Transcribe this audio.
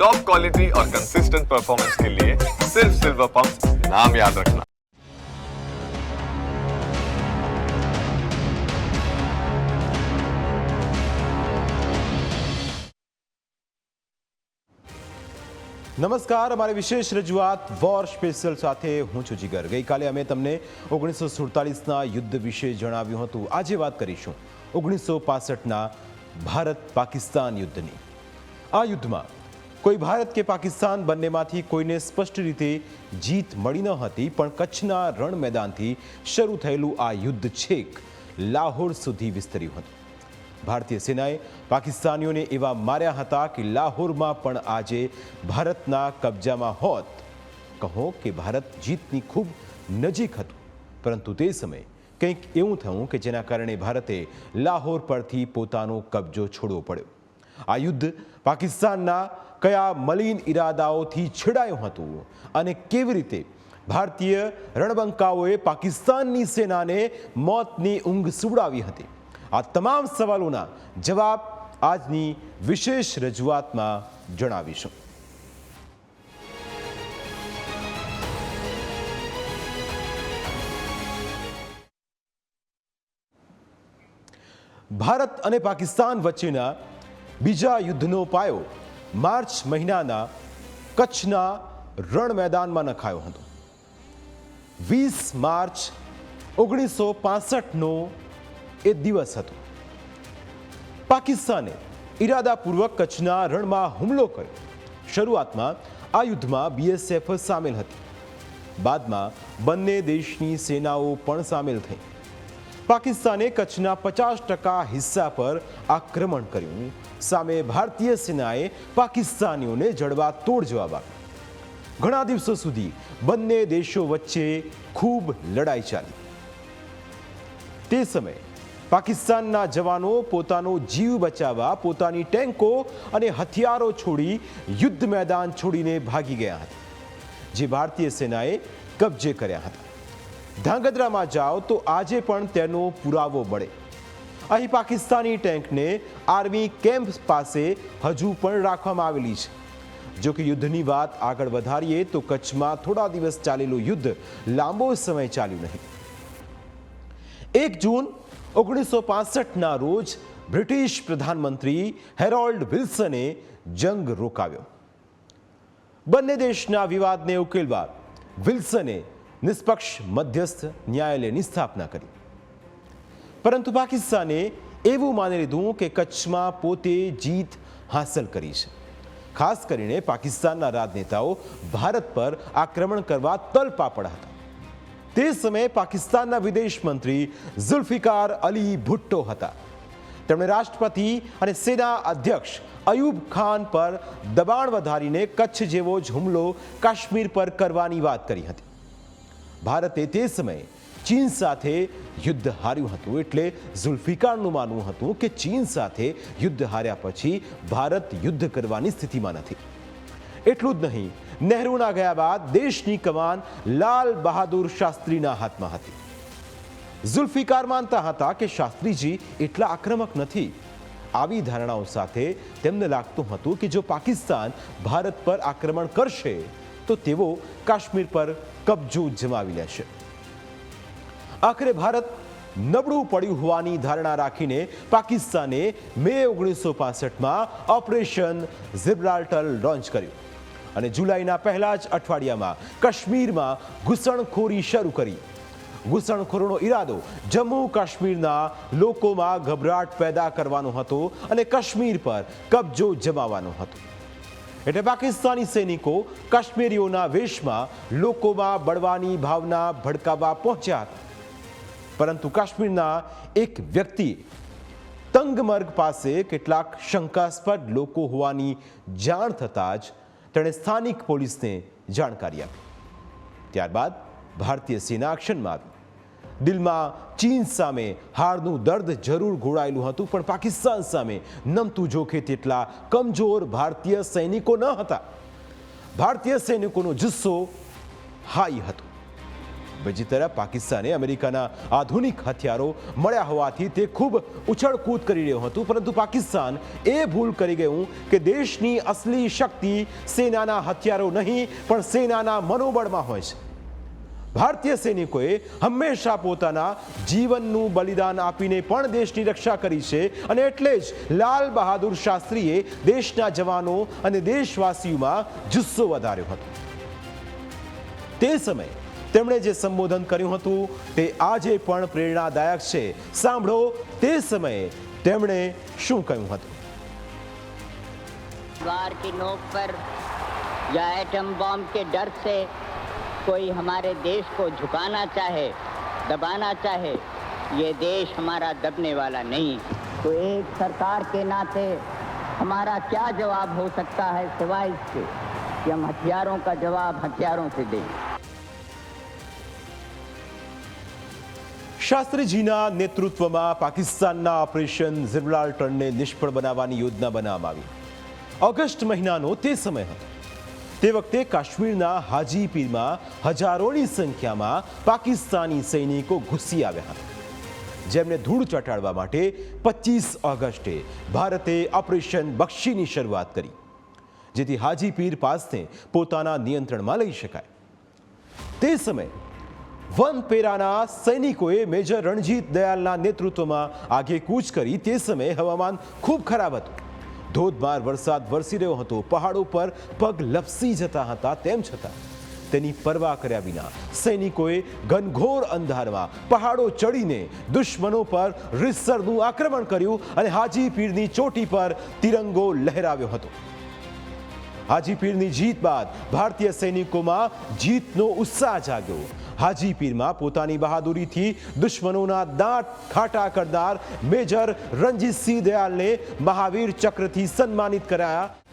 Top quality और consistent performance के लिए सिर्फ सिल्वर पंप नाम याद रखना નમસ્કાર અમારી વિશેષ રજૂઆત વોર સ્પેશિયલ સાથે હું છું જીગર ગઈકાલે અમે તમને ઓગણીસો સુડતાલીસના યુદ્ધ વિશે જણાવ્યું હતું આજે વાત કરીશું ઓગણીસો પાસઠના ભારત પાકિસ્તાન યુદ્ધની આ યુદ્ધમાં કોઈ ભારત કે પાકિસ્તાન બંનેમાંથી કોઈને સ્પષ્ટ રીતે જીત મળી ન હતી, પણ કચ્છના રણ મેદાનથી શરૂ થયેલું આ યુદ્ધ છેક લાહોર સુધી વિસ્તર્યું હતું. ભારતીય સેનાએ પાકિસ્તાનીઓને એવા માર્યા હતા કે લાહોરમાં પણ આજે ભારતના કબજામાં હોત. કહો કે ભારત જીતની ખૂબ નજીક હતું, પરંતુ તે સમયે કંઈક એવું થયું કે જેના કારણે ભારતે લાહોર પરથી પોતાનો કબજો છોડવો પડ્યો. આ યુદ્ધ પાકિસ્તાનના કયા મલિન ઈરાદાઓથી છેડાયું હતું અને કેવી રીતે? ભારતીય રણબંકાઓએ પાકિસ્તાનની સેનાને મોતની ઊંઘ સુવડાવી હતી. આ તમામ સવાલોના જવાબ આજની વિશેષ રજૂઆતમાં જણાવીશું. ભારત અને પાકિસ્તાન વચ્ચેના બીજા યુદ્ધનો પાયો માર્ચ મહિનાના કચ્છના રણ મેદાનમાં નખાયો હતો. વીસ માર્ચ ઓગણીસો પાસઠનો એ દિવસ હતો. પાકિસ્તાને ઈરાદાપૂર્વક કચ્છના રણમાં હુમલો કર્યો. શરૂઆતમાં આ યુદ્ધમાં બીએસએફ સામેલ હતી. બાદમાં બંને દેશની સેનાઓ પણ સામેલ થઈ. પાકિસ્તાને કચ્છના પચાસ ટકા હિસ્સા પર આક્રમણ કર્યું. સામે ભારતીય સેનાએ પાકિસ્તાનીઓને જડવા તોડ જવાબ આપ્યો. ઘણા દિવસો સુધી બંને દેશો વચ્ચે ખૂબ લડાઈ ચાલી. તે સમયે પાકિસ્તાનના જવાનો પોતાનો જીવ બચાવવા, પોતાની ટેન્કો અને હથિયારો છોડી યુદ્ધ મેદાન છોડીને ભાગી ગયા હતા, જે ભારતીય સેનાએ કબજે કર્યા હતા. ધાંગધ્રામાં જાઓ તો આજે પણ તેનો પુરાવો મળે. અહીં પાકિસ્તાની ટેન્કને આર્મી કેમ્પ પાસે હજુ પણ રાખવામાં આવેલી છે. જો કે યુદ્ધની વાત આગળ વધારીએ તો કચ્છમાં થોડા દિવસ ચાલેલું યુદ્ધ લાંબો સમય ચાલ્યું નહીં. એક જૂન ઓગણીસો પાસઠના રોજ બ્રિટિશ પ્રધાનમંત્રી હેરોલ્ડ વિલ્સને જંગ રોકાવ્યો. બંને દેશના વિવાદને ઉકેલવા વિલ્સને નિષ્પક્ષ મધ્યસ્થ ન્યાયાલયની સ્થાપના કરી પરંતુ પાકિસ્તાને એવું માની લીધું કે કચ્છમાં પોતે જીત હાંસલ કરી છે ખાસ કરીને પાકિસ્તાનના રાજનેતાઓ ભારત પર આક્રમણ કરવા તલપાપડ હતા તે સમયે પાકિસ્તાનના વિદેશ મંત્રી ઝુલ્ફિકાર અલી ભુટ્ટો હતા તેમણે રાષ્ટ્રપતિ અને સેના અધ્યક્ષ અયુબ ખાન પર દબાણ વધારીને કચ્છ જેવો જ હુમલો કાશ્મીર પર કરવાની વાત કરી હતી ભારતે તે સમયે ચીન સાથે યુદ્ધ હાર્યું હતું એટલે ઝુલ્ફિકારનું માનવું હતું કે ચીન સાથે યુદ્ધ હાર્યા પછી ભારત યુદ્ધ કરવાની સ્થિતિમાં નથી. એટલું જ નહીં, નહેરુના ગયા બાદ દેશની કમાન લાલ બહાદુર શાસ્ત્રીના હાથમાં હતી. ઝુલ્ફિકાર માનતા હતા કે શાસ્ત્રીજી એટલા આક્રમક નથી. આવી ધારણાઓ સાથે તેમને લાગતું હતું કે જો પાકિસ્તાન ભારત પર આક્રમણ કરશે તો તેઓ કાશ્મીર પર કબજો જમાવી લેશે. આખરે ભારત નબળું પડ્યું હોવાની ધારણા રાખીને પાકિસ્તાને મે ઓગણીસો પાસઠમાં ઓપરેશન ઝિબ્રાલ્ટર લોન્ચ કર્યું અને જુલાઈના પહેલા જ અઠવાડિયામાં કાશ્મીરમાં ઘૂસણખોરી શરૂ કરી. ઘૂસણખોરોનો ઈરાદો જમ્મુ કાશ્મીરના લોકોમાં ગભરાટ પેદા કરવાનો હતો અને કાશ્મીર પર કબજો જમાવવાનો હતો. એટલે પાકિસ્તાની સૈનિકો કાશ્મીરીઓના વેશમાં લોકોમાં બળવાની ભાવના ભડકાવવા પહોંચ્યા હતા. પરંતુ કાશ્મીરના એક વ્યક્તિ તંગમર્ગ પાસે કેટલાક શંકાસ્પદ લોકો હોવાની જાણ થતાં જ તેણે સ્થાનિક પોલીસને જાણકારી આપી. ત્યારબાદ ભારતીય સેના એક્શનમાં આવી. દિલમાં ચીન સામે હારનું દર્દ જરૂર ઘોળાયેલું હતું, પણ પાકિસ્તાન સામે નમતું જોખે તેટલા કમજોર ભારતીય સૈનિકો ન હતા. ભારતીય સૈનિકોનો જુસ્સો હાઈ હતો. બીજી તરફ પાકિસ્તાને અમેરિકાના આધુનિક હથિયારો મળ્યા હોવાથી તે ખૂબ ઉછળકૂદ કરી રહ્યું હતું, પરંતુ પાકિસ્તાન એ ભૂલ કરી ગયું કે દેશની અસલી શક્તિ સેનાના હથિયારો નહીં, પણ સેનાના મનોબળમાં હોય છે. ભારતીય સૈનિકોએ હંમેશા પોતાના જીવનનું બલિદાન આપીને પણ દેશની રક્ષા કરી છે અને એટલે જ લાલ બહાદુર શાસ્ત્રીએ દેશના જવાનો અને દેશવાસીઓમાં જુસ્સો વધાર્યો હતો તે સમયે તેમણે જે સંબોધન કર્યું હતું તે આજે પણ પ્રેરણાદાયક છે સાંભળો તે સમયે તેમણે શું કહ્યું હતું वार की नोक पर या एटम बॉम्ब के डर से कोई हमारे देश को झुकाना चाहे दबाना चाहे ये देश हमारा दबने वाला नहीं तो एक सरकार के नाते हमारा क्या जवाब हो सकता है सिवाय इसके कि हम हथियारों का जवाब हथियारों से दें શાસ્ત્રીજીના નેતૃત્વમાં પાકિસ્તાનના ઓપરેશન ઝિબ્રાલ્ટરને નિષ્ફળ બનાવવાની યોજના બનાવવામાં આવી ઓગસ્ટ મહિનાનો તે સમય હતો તે વખતે કાશ્મીરના હાજીપીરમાં હજારોની સંખ્યામાં પાકિસ્તાની સૈનિકો ઘૂસી આવ્યા હતા. જેમને ધૂળ ચટાડવા માટે પચીસ ઓગસ્ટે ભારતે ઓપરેશન બક્ષીની શરૂઆત કરી, જેથી હાજીપીર પાસને પોતાના નિયંત્રણમાં લઈ શકાય. તે સમયે વનપેરાના સૈનિકોએ મેજર રણજીત દયાલના નેતૃત્વમાં આગેકૂચ કરી. તે સમયે હવામાન ખૂબ ખરાબ હતું. ધોધમાર વરસાદ વરસી રહ્યો હતો. પહાડો પર પગ લપસી જતા હતા, તેમ છતાં તેની પરવા કર્યા વિના સૈનિકોએ ઘનઘોર અંધારમાં પહાડો ચડીને દુશ્મનો પર રીતસરનું આક્રમણ કર્યું અને હાજી પીરની ચોટી પર તિરંગો લહેરાવ્યો હતો. હાજીપીરની જીત બાદ ભારતીય સૈનિકોમાં જીતનો ઉત્સાહ જાગ્યો. હાજીપીરમાં પોતાની બહાદુરીથી દુશ્મનોના દાંત ખાટા કરનાર મેજર રણજીતસિંહ દયાલને મહાવીર ચક્રથી સન્માનિત કરાયા